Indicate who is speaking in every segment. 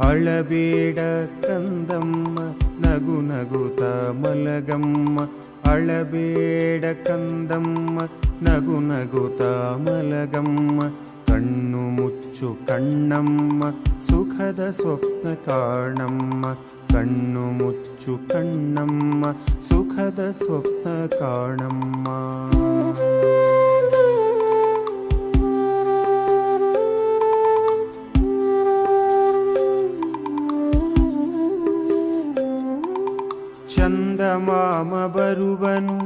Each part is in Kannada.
Speaker 1: ಅಳಬೇಡ ಕಂದಮ್ಮ, ನಗು ನಗುತ ಮಲಗಮ್ಮ. ಅಳಬೇಡ ಕಂದಮ್ಮ, ನಗು ನಗುತ ಮಲಗಮ್ಮ. ಕಣ್ಣು ಮುಚ್ಚು ಕಣ್ಣಮ್ಮ, ಸುಖದ ಸ್ವಪ್ನ ಕಾಣಮ್ಮ. ಕಣ್ಣು ಮುಚ್ಚು ಕಣ್ಣಮ್ಮ, ಸುಖದ ಸ್ವಪ್ನ ಕಾಣಮ್ಮ. ಚಂದಮಾಮ ಬರುವನು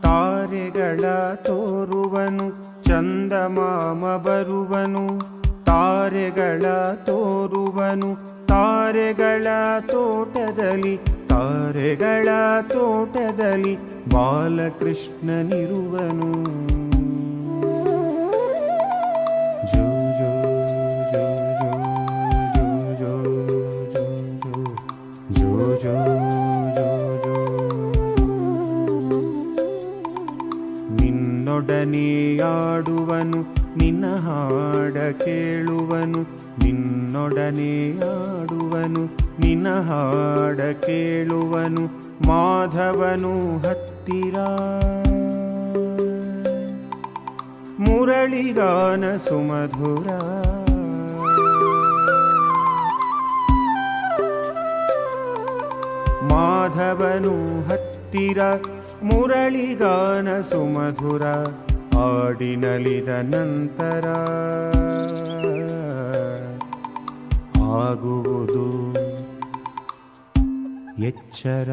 Speaker 1: ತಾರೆಗಳ ತೋರುವನು ಚಂದಮಾಮ ಬರುವನು ತಾರೆಗಳ ತೋರುವನು ತಾರೆಗಳ ತೋಟದಲ್ಲಿ ತಾರೆಗಳ ತೋಟದಲ್ಲಿ ಬಾಲಕೃಷ್ಣನಿರುವನು. ಜೋ ನಿನ್ನೊಡನೆ ಆಡುವನು ನಿನ್ನ ಹಾಡ ಕೇಳುವನು. ನಿನ್ನೊಡನೆ ಆಡುವನು ನಿನ್ನ ಹಾಡ ಕೇಳುವನು. ಮಾಧವನು ಹತ್ತಿರ. ಮುರಳಿಗಾನ ಸುಮಧುರ. ಮಾಧವನು ಹತ್ತಿರ. ಮುರಳಿಗಾನ ಸುಮಧುರ ಆಡಿನಲಿದ ನಂತರ ಆಗುವುದು ಎಚ್ಚರ.